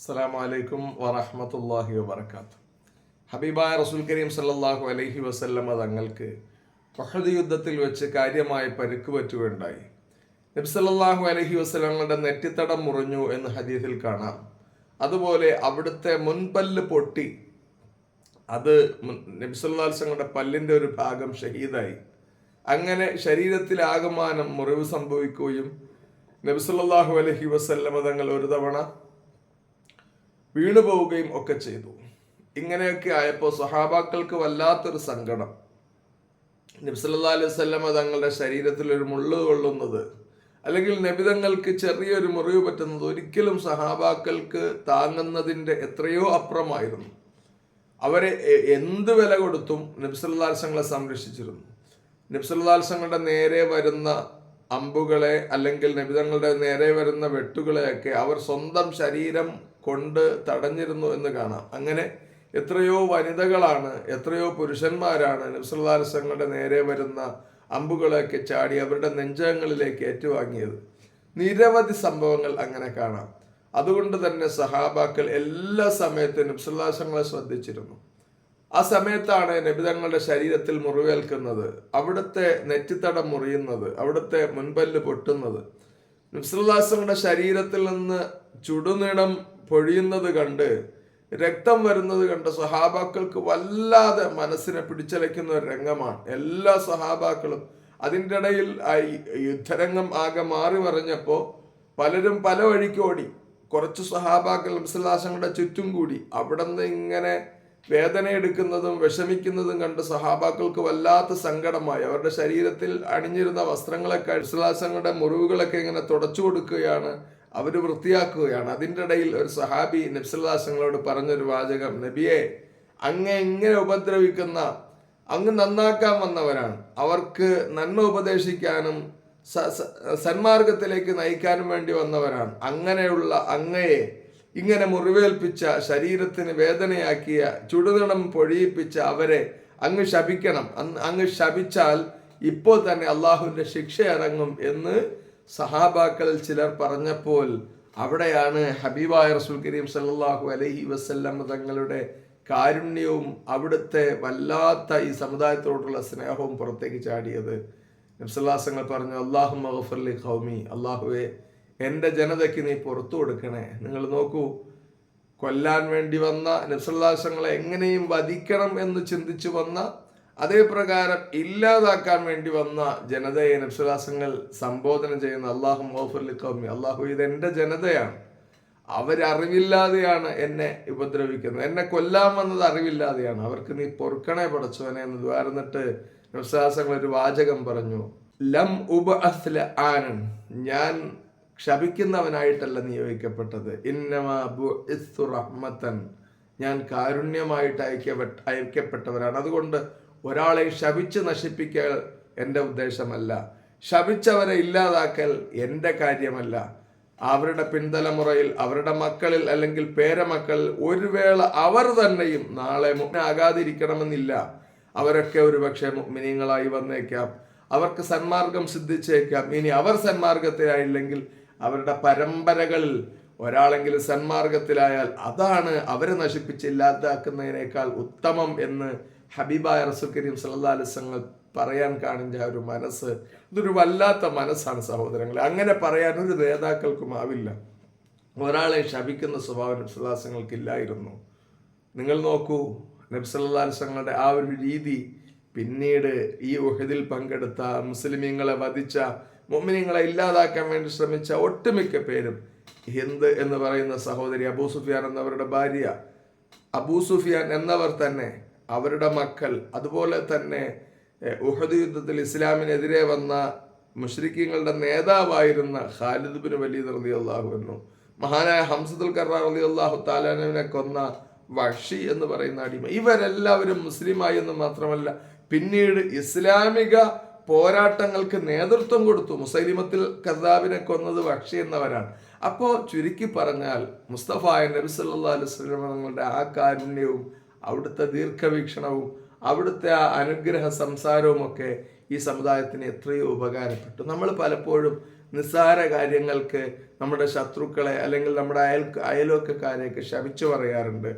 അസ്സാം വലൈക്കും വറഹമത്തല്ലാഹി വബർക്കാത്തു ഹബീബായ റസൂൽ കരീം സല്ലല്ലാഹു അലൈഹി വസല്ലമ തങ്ങൾക്ക് വഹദ് യുദ്ധത്തിൽ വെച്ച് കാര്യമായ പരുക്ക് പറ്റുകയുണ്ടായി നബി സല്ലല്ലാഹു അലൈഹി വസല്ലമയുടെ നെറ്റിത്തടം മുറിഞ്ഞു എന്ന് ഹദീസിൽ കാണാം. അതുപോലെ അവിടുത്തെ മുൻപല്ല് പൊട്ടി. അത് മുൻ- നബി സല്ലല്ലാഹു അലൈഹി വസല്ലമയുടെ പല്ലിന്റെ ഒരു ഭാഗം ഷഹീദായി. അങ്ങനെ ശരീരത്തിൽ ആകമാനം മുറിവ് സംഭവിക്കുകയും നബി അലഹി അലൈഹി വസല്ലമ തങ്ങൾ ഒരു തവണ വീണു പോവുകയും ഒക്കെ ചെയ്തു. ഇങ്ങനെയൊക്കെ ആയപ്പോൾ സഹാബാക്കൾക്ക് വല്ലാത്തൊരു സങ്കടം. നബ്സല്ലാ അലൈഹി സ്വല്ലമ തങ്ങളുടെ ശരീരത്തിൽ ഒരു മുള്ളു കൊള്ളുന്നത് അല്ലെങ്കിൽ നബിതങ്ങൾക്ക് ചെറിയൊരു മുറിവ് പറ്റുന്നത് ഒരിക്കലും സഹാബാക്കൾക്ക് താങ്ങുന്നതിന്റെ എത്രയോ അപ്പുറമായിരുന്നു. അവരെ എന്ത് വില കൊടുത്തും നബ്സല്ലാസങ്ങളെ സംരക്ഷിച്ചിരുന്നു. നബ്സല്ലാസങ്ങളുടെ നേരെ വരുന്ന അമ്പുകളെ അല്ലെങ്കിൽ നബിതങ്ങളുടെ നേരെ വരുന്ന വെട്ടുകളെയൊക്കെ അവർ സ്വന്തം ശരീരം കൊണ്ട് തടഞ്ഞിരുന്നു എന്ന് കാണാം. അങ്ങനെ എത്രയോ വനിതകളാണ് എത്രയോ പുരുഷന്മാരാണ് നബ്സല്ലാസങ്ങളുടെ നേരെ വരുന്ന അമ്പുകളൊക്കെ ചാടി അവരുടെ നെഞ്ചകങ്ങളിലേക്ക് ഏറ്റുവാങ്ങിയത്. നിരവധി സംഭവങ്ങൾ അങ്ങനെ കാണാം. അതുകൊണ്ട് തന്നെ സഹാബാക്കൾ എല്ലാ സമയത്തും നബ്സുല്ലാസങ്ങളെ ശ്രദ്ധിച്ചിരുന്നു. ആ സമയത്താണ് നബിതങ്ങളുടെ ശരീരത്തിൽ മുറിവേൽക്കുന്നത് അവിടുത്തെ നെറ്റിത്തടം മുറിയുന്നത് അവിടുത്തെ മുൻപല്ല് പൊട്ടുന്നത്. നബ്സുല്ലാസങ്ങളുടെ ശരീരത്തിൽ നിന്ന് ചുടുനിടം പൊഴിയുന്നത് കണ്ട് രക്തം വരുന്നത് കണ്ട് സഹാബാക്കൾക്ക് വല്ലാതെ മനസ്സിനെ പിടിച്ചലയ്ക്കുന്ന ഒരു രംഗമാണ്. എല്ലാ സഹാബാക്കളും അതിന്റെ ഇടയിൽ ആ യുദ്ധരംഗം ആകെ മാറി മറിഞ്ഞപ്പോൾ പലരും പല വഴിക്ക് ഓടി. കുറച്ച് സഹാബാക്കൾ നബ്സുല്ലാസങ്ങളുടെ ചുറ്റും കൂടി. അവിടെ നിന്ന് ഇങ്ങനെ വേദന എടുക്കുന്നതും വിഷമിക്കുന്നതും കണ്ട് സഹാബാക്കൾക്ക് വല്ലാത്ത സങ്കടമായി. അവരുടെ ശരീരത്തിൽ അണിഞ്ഞിരുന്ന വസ്ത്രങ്ങളൊക്കെ നബ്സുല്ലാസങ്ങളുടെ മുറിവുകളൊക്കെ ഇങ്ങനെ തുടച്ചു കൊടുക്കുകയാണ്. അവർ വൃത്തിയാക്കുകയാണ്. അതിന്റെ ഇടയിൽ ഒരു സഹാബി നബ്സുല്ലാസങ്ങളോട് പറഞ്ഞൊരു വാചകം നബിയെ അങ്ങെ എങ്ങനെ ഉപദ്രവിക്കുന്ന അങ്ങ് നന്നാക്കാൻ വന്നവരാണ്. അവർക്ക് നന്മ ഉപദേശിക്കാനും സന്മാർഗത്തിലേക്ക് നയിക്കാനും വേണ്ടി വന്നവരാണ്. അങ്ങനെയുള്ള അങ്ങയെ ഇങ്ങനെ മുറിവേൽപ്പിച്ച ശരീരത്തിന് വേദനയാക്കിയ ചുടുനിണം പൊഴിയിപ്പിച്ച അവരെ അങ്ങ് ശപിക്കണം. അങ്ങ് ശപിച്ചാൽ ഇപ്പോൾ തന്നെ അള്ളാഹുവിന്റെ ശിക്ഷ ഇറങ്ങും എന്ന് സഹാബാക്കൾ ചിലർ പറഞ്ഞപ്പോൾ അവിടെയാണ് ഹബീബായ റസൂൽ കരീം സല്ലല്ലാഹു അലഹി വസല്ലം തങ്ങളുടെ കാരുണ്യവും അവിടുത്തെ വല്ലാത്ത ഈ സമുദായത്തോടുള്ള സ്നേഹവും പുറത്തേക്ക് ചാടിയത്. നബ്സല്ലാസങ്ങൾ പറഞ്ഞു അള്ളാഹു മഹഫർലി ഖൗമി. അള്ളാഹുവെ എന്റെ ജനതയ്ക്ക് നീ പുറത്തു കൊടുക്കണേ. നിങ്ങൾ നോക്കൂ കൊല്ലാൻ വേണ്ടി വന്ന നബ്സല്ലാസങ്ങളെ എങ്ങനെയും വധിക്കണം എന്ന് ചിന്തിച്ചു വന്ന അതേപ്രകാരം ഇല്ലാതാക്കാൻ വേണ്ടി വന്ന ജനതയെ നബ്സല്ലാസങ്ങൾ സംബോധന ചെയ്യുന്ന അള്ളാഹു മഹഫർലി കൗമി അള്ളാഹു ഇത് എന്റെ ജനതയാണ്. അവരറിവില്ലാതെയാണ് എന്നെ ഉപദ്രവിക്കുന്നത്. എന്നെ കൊല്ലാൻ വന്നത് അറിവില്ലാതെയാണ്. അവർക്ക് നീ പൊറുക്കണേ പടച്ചവനെ എന്ന് ദ്വാരന്നിട്ട് വിശ്വാസങ്ങൾ ഒരു വാചകം പറഞ്ഞു. ലം ഉപ ആനൻ. ഞാൻ ക്ഷപിക്കുന്നവനായിട്ടല്ല നിയോഗിക്കപ്പെട്ടത്. ഇന്നമാബു റഹ്മത്തൻ. ഞാൻ കാരുണ്യമായിട്ട് അയക്കപ്പെട്ട അയക്കപ്പെട്ടവരാണ്. അതുകൊണ്ട് ഒരാളെ ശപിച്ച് നശിപ്പിക്കൽ എന്റെ ഉദ്ദേശമല്ല. ശപിച്ചവരെ ഇല്ലാതാക്കൽ എന്റെ കാര്യമല്ല. അവരുടെ പിൻതലമുറയിൽ അവരുടെ മക്കളിൽ അല്ലെങ്കിൽ പേരമക്കളിൽ ഒരു വേള അവർ തന്നെയും നാളെ മുന്നാകാതിരിക്കണമെന്നില്ല അവരൊക്കെ ഒരു പക്ഷേ മിനിങ്ങളായി വന്നേക്കാം. അവർക്ക് സന്മാർഗം സിദ്ധിച്ചേക്കാം. ഇനി അവർ സന്മാർഗത്തിലായില്ലെങ്കിൽ അവരുടെ പരമ്പരകളിൽ ഒരാളെങ്കിലും സന്മാർഗത്തിലായാൽ അതാണ് അവരെ നശിപ്പിച്ച് ഇല്ലാതാക്കുന്നതിനേക്കാൾ ഉത്തമം എന്ന് ഹബീബായ റസൂൽ കരീം സല്ലാ വസല്ലം പറയാൻ കാണിഞ്ഞ ഒരു മനസ്സ്. ഇതൊരു വല്ലാത്ത മനസ്സാണ് സഹോദരങ്ങളെ. അങ്ങനെ പറയാൻ ഒരു നേതാക്കൾക്കും ആവില്ല. ഒരാളെ ശപിക്കുന്ന സ്വഭാവം നബ്സല്ലാസങ്ങൾക്കില്ലായിരുന്നു നിങ്ങൾ നോക്കൂ നബ്സല്ലാസങ്ങളുടെ ആ ഒരു രീതി പിന്നീട് ഈ ഉഹദിൽ പങ്കെടുത്ത മുസ്ലിമീങ്ങളെ വധിച്ച മുഅ്മിനീങ്ങളെ ഇല്ലാതാക്കാൻ വേണ്ടി ശ്രമിച്ച ഒട്ടുമിക്ക പേരും ഹിന്ദ് എന്ന് പറയുന്ന സഹോദരി അബൂ സുഫിയാൻ എന്നവരുടെ ഭാര്യ. അബൂ സുഫിയാൻ എന്നവർ തന്നെ അവരുടെ മക്കൾ. അതുപോലെ തന്നെ ഉഹദ് യുദ്ധത്തിൽ ഇസ്ലാമിനെതിരെ വന്ന മുഷ്രിക്കീങ്ങളുടെ നേതാവായിരുന്ന ഖാലിദ് ബിൻ വലീദ് റലി അള്ളാഹു മഹാനായ ഹംസദുൽ കറാർ റലി അള്ളാഹു താലാനുവിനെ കൊന്ന വഷി എന്ന് പറയുന്ന അടിമ. ഇവരെല്ലാവരും മുസ്ലിമായി എന്ന് മാത്രമല്ല പിന്നീട് ഇസ്ലാമിക പോരാട്ടങ്ങൾക്ക് നേതൃത്വം കൊടുത്തു. മുസൈലിമത്തിൽ കർദാബിനെ കൊന്നത് വക്ഷി എന്നവരാണ്. അപ്പോൾ ചുരുക്കി പറഞ്ഞാൽ മുസ്തഫായ നബി വസല്ലം തങ്ങളുടെ ആ കാരുണ്യവും അവിടുത്തെ ദീർഘവീക്ഷണവും അവിടുത്തെ ആ അനുഗ്രഹ സംസാരവും ഒക്കെ ഈ സമുദായത്തിന് എത്രയോ ഉപകാരപ്പെട്ടു. നമ്മൾ പലപ്പോഴും നിസ്സാര കാര്യങ്ങൾക്ക് നമ്മുടെ ശത്രുക്കളെ അല്ലെങ്കിൽ നമ്മുടെ അയൽ അയൽവക്കക്കാരെയൊക്കെ ശപിച്ചു പറയാറുണ്ട്.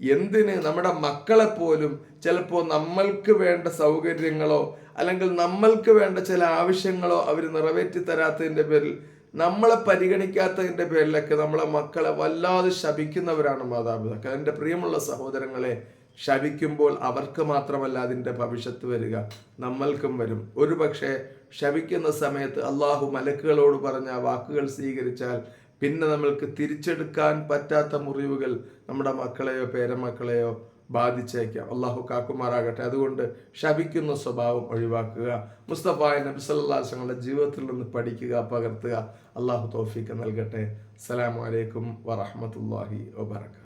എന്തിന് നമ്മുടെ മക്കളെ പോലും ചിലപ്പോൾ നമ്മൾക്ക് വേണ്ട സൗകര്യങ്ങളോ അല്ലെങ്കിൽ നമ്മൾക്ക് വേണ്ട ചില ആവശ്യങ്ങളോ അവർ നിറവേറ്റി തരാത്തതിന്റെ പേരിൽ നമ്മളെ പരിഗണിക്കാത്തതിന്റെ പേരിലൊക്കെ നമ്മളെ മക്കളെ വല്ലാതെ ശപിക്കുന്നവരാണ് മാതാപിതാക്കൾ. എന്റെ പ്രിയമുള്ള സഹോദരങ്ങളെ ശവിക്കുമ്പോൾ അവർക്ക് മാത്രമല്ല അതിന്റെ ഭവിഷ്യത്ത് വരിക. നമ്മൾക്കും വരും. ഒരു പക്ഷേ ശവിക്കുന്ന സമയത്ത് അള്ളാഹു മലക്കുകളോട് പറഞ്ഞ വാക്കുകൾ സ്വീകരിച്ചാൽ പിന്നെ നമ്മൾക്ക് തിരിച്ചെടുക്കാൻ പറ്റാത്ത മുറിവുകൾ നമ്മുടെ മക്കളെയോ പേരമക്കളെയോ ബാധിച്ചേക്കാം. അള്ളാഹു കാക്കുമാറാകട്ടെ. അതുകൊണ്ട് ശപിക്കുന്ന സ്വഭാവം ഒഴിവാക്കുക. മുസ്തഫായ നബി സല്ലാസങ്ങളുടെ ജീവിതത്തിൽ നിന്ന് പഠിക്കുക പകർത്തുക. അള്ളാഹു തോഫിക്ക് നൽകട്ടെ. അസ്സലാമലൈക്കും വറഹമത്തല്ലാഹി വബർക്കാത്തു